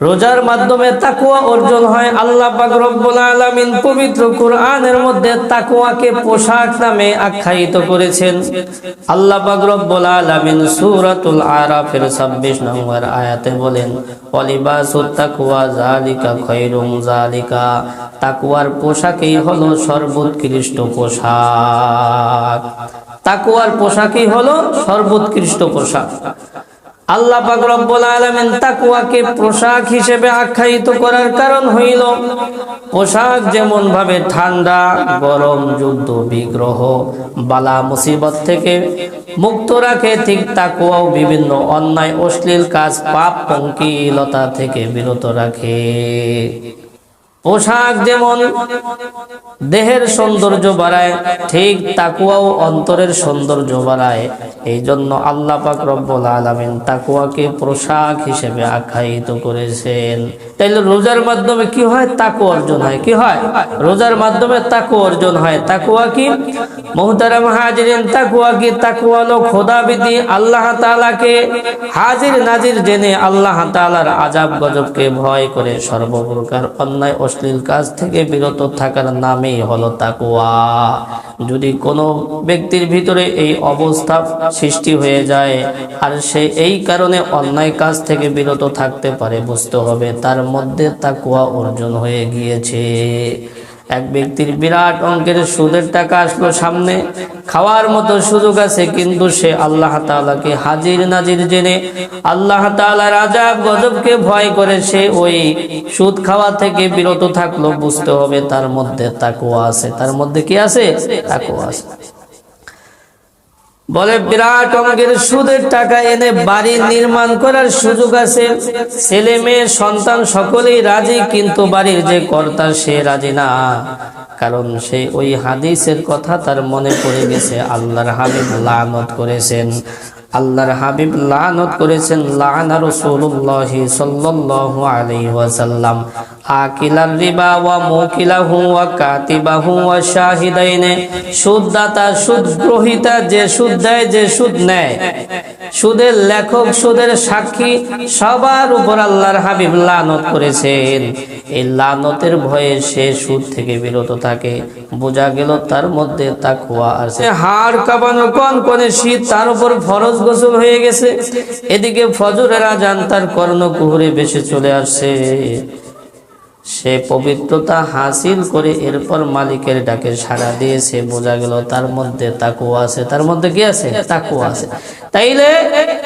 রোজার মাধ্যমে তাকুয়া অর্জন হয়। আল্লাহ পাক রব্বুল আলামিন পবিত্র কোরআনের মধ্যে তাকুয়াকে পোশাক নামে আখ্যায়িত করেছেন। আল্লাহ পাক রব্বুল আলামিন সূরাতুল আরাফের 26 নম্বর আয়াতে বলেন অলিবাসুত তাকুয়া জালিকা খৈরুম জালিকা তাকুয়ার পোশাকই হলো সর্বোৎকৃষ্ট পোশাক। তাকুয়ার পোশাকই হলো সর্বোৎকৃষ্ট পোশাক। আল্লাহ পাক রব্বুল আলামিন পোশাক হিসেবে আখ্যায়িত করার কারণ হইল, পোশাক যেমন ভাবে ঠান্ডা, গরম, যুদ্ধ, বিগ্রহ, বালা, মুসিবত থেকে মুক্ত রাখে, ঠিক তাকুয়াও বিভিন্ন অন্যায়, অশ্লীল কাজ, পাপ, পঙ্কিলতা থেকে বিরত রাখে। পোশাক যেমন দেহের সৌন্দর্য বাড়ায়, ঠিক তাকুয়াও অন্তরের সৌন্দর্য বাড়ায়। এই জন্য আল্লাহ পাক রব্বুল আলামিন তাকুয়াকে পোশাক হিসেবে আখ্যায়িত করেছেন। তাইলে রোজার মাধ্যমে কি হয়? তাকু অর্জন হয়। কি হয়? রোজার মাধ্যমে তাকু অর্জন হয়। তাকুয়া কি? মুহতারাম হাজিরিন তাকুয়া কি? তাকুয়া হলো খোদাবিধি, আল্লাহ তাআলাকে হাজির নাজির জেনে আল্লাহ তাআলার আজাব গজবকে ভয় করে সর্বপ্রকার অন্যায় অশ্লীল কাজ থেকে বিরত থাকার নামেই হলো তাকুয়া যদি কোনো ব্যক্তির ভিতরে এই অবস্থা সৃষ্টি হয়ে যায় আর সে এই কারণে অন্যায় কাজ থেকে বিরত থাকতে পারে, বুঝতে হবে, তার মধ্যে তাকুয়া অর্জন হয়ে গিয়েছে। এক ব্যক্তির বিরাট অঙ্কের সুদের টাকা আসলো সামনে, খাওয়ার মতো সুযোগ আছে কিন্তু সে আল্লাহ তালাকে হাজির নাজির জেনে আল্লাহ তালা রাজা গজবকে ভয় করে সে ওই সুদ খাওয়া থেকে বিরত থাকল, বুঝতে হবে তার মধ্যে তাকুয়া আছে। তার মধ্যে কি আছে? তাকুয়া আছে। বলে, বিরাট অঙ্কের সুদের টাকা এনে বাড়ি নির্মাণ করার সুযোগ আছে। ছেলে, মেয়ে, সন্তান সকলেই রাজি, কিন্তু বাড়ির যে কর্তা, সে রাজি না। কারণ সে ওই হাদিসের কথা তার মনে পড়ে গেছে। আল্লাহর হাবিব লানত করেছেন। আল্লাহর হাবিব লানত করেছেন, লানা রাসূলুল্লাহ সাল্লাল্লাহু আলাইহি ওয়াসাল্লাম। আকিলার রিবা ওয়া মুকিলাহু ওয়া কাতিবাহু ওয়া শাহিদাইনে, সুদদাতা সুদ গ্রহীতা যে সুদ দেয়, যে সুদ নেয়। সুদের লেখক, সুদের সাক্ষী, সবার উপর আল্লাহর হাবিব লানত করেছেন। এই লানতের ভয়ে সে সুদ থেকে বিরত থাকে। বোঝা গেল তার মধ্যে তাকুয়া আছে। হাড় কাঁপানো, কন কনে শীত, তার উপর ফরজ গোসল হয়ে গেছে। এদিকে ফজরের আজান তার কর্ণ কুহরে বেশি চলে আসছে সে পবিত্রতা হাসিল করে এরপর মালিকের ডাকে সাড়া দিয়েছে বোঝা গেল তার মধ্যে তাকুয়া আছে। তার মধ্যে কি আছে? তাকুয়া আছে। তাইলে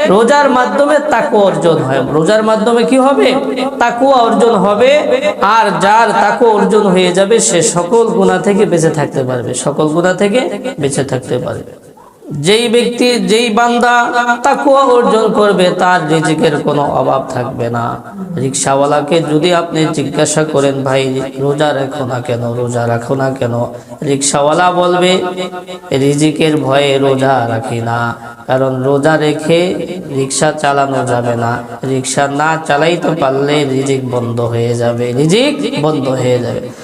রোজার মাধ্যমে তাকু অর্জন হয়। রোজার মাধ্যমে কি হবে? তাকু অর্জন হবে। আর যার তাকু অর্জন হয়ে যাবে সে সকল গুণা থেকে বেঁচে থাকতে পারবে। সকল গুণা থেকে বেঁচে থাকতে পারবে। যেই ব্যক্তি, যেই বান্দা তাকুয়া অর্জন করবে, তার রিজিকের কোনো অভাব থাকবে না। রিক্সাওয়ালাকে যদি আপনি জিজ্ঞাসা করেন, ভাই, রোজা রাখো না কেন? রোজা রাখো না কেন? রিক্সাওয়ালা বলবে, রিজিকের ভয়ে রোজা রাখি না। কারণ রোজা রেখে রিক্সা চালানো যাবে না। রিক্সা না চালাইতে পারলে রিজিক বন্ধ হয়ে যাবে। রিজিক বন্ধ হয়ে যাবে।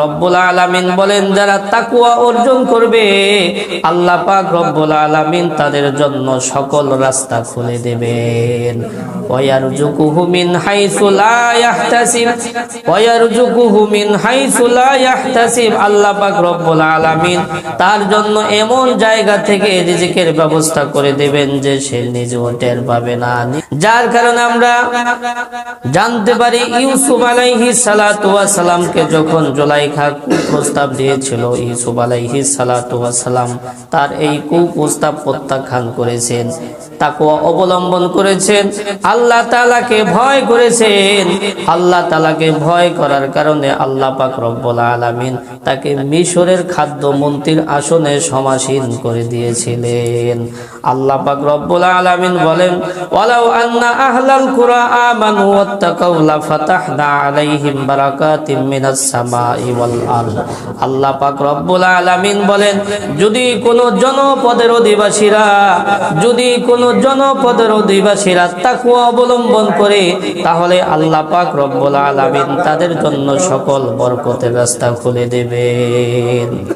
রব্বুল আলামিন বলেন, যারা তাকুয়া অর্জন করবে রব্বুল তাদের জন্য সকল রাস্তা খুলে দেবেন। তার জন্য এমন জায়গা থেকে রিজিকের ব্যবস্থা করে দেবেন যে সে নিজেও টের পাবে না। যার কারণে আমরা জানতে পারি, ইউসুফ আলাইহিস সালাতু ওয়াস সালামকে যখন জুলাইখা কুপ্রস্তাব দিয়েছিল, ইউসুফ আলাইহি সালাম তার এই কুপ্রস্তাব প্রত্যাখ্যান করেছেন। তাকুয়া অবলম্বন করেছেন। আল্লাহ তালাকে ভয় করেছেন। আল্লাহ তালাকে ভয় করার কারণে আল্লাহ পাক রব্বুল আলামিন তাকে মিশরের খাদ্য মন্ত্রীর আসনে সমাসীন করে দিয়েছিলেন। আল্লাহ পাক রব্বুল আলামিন বলেন, ওয়ালাউ আন্না আহলাল কুরা আমানু ওয়াত্তাকাউ লাফাতাহনা আলাইহিম বারাকাতিম মিনাস আল্লাহ পাক রব্বুল আলামিন বলেন, যদি কোনো জনপদের অধিবাসীরা, যদি কোনো জনপদের অধিবাসীরা তাকওয়া অবলম্বন করে, তাহলে আল্লাহ পাক রব্বুল আলামিন তাদের জন্য সকল বরকতের রাস্তা খুলে দেবেন।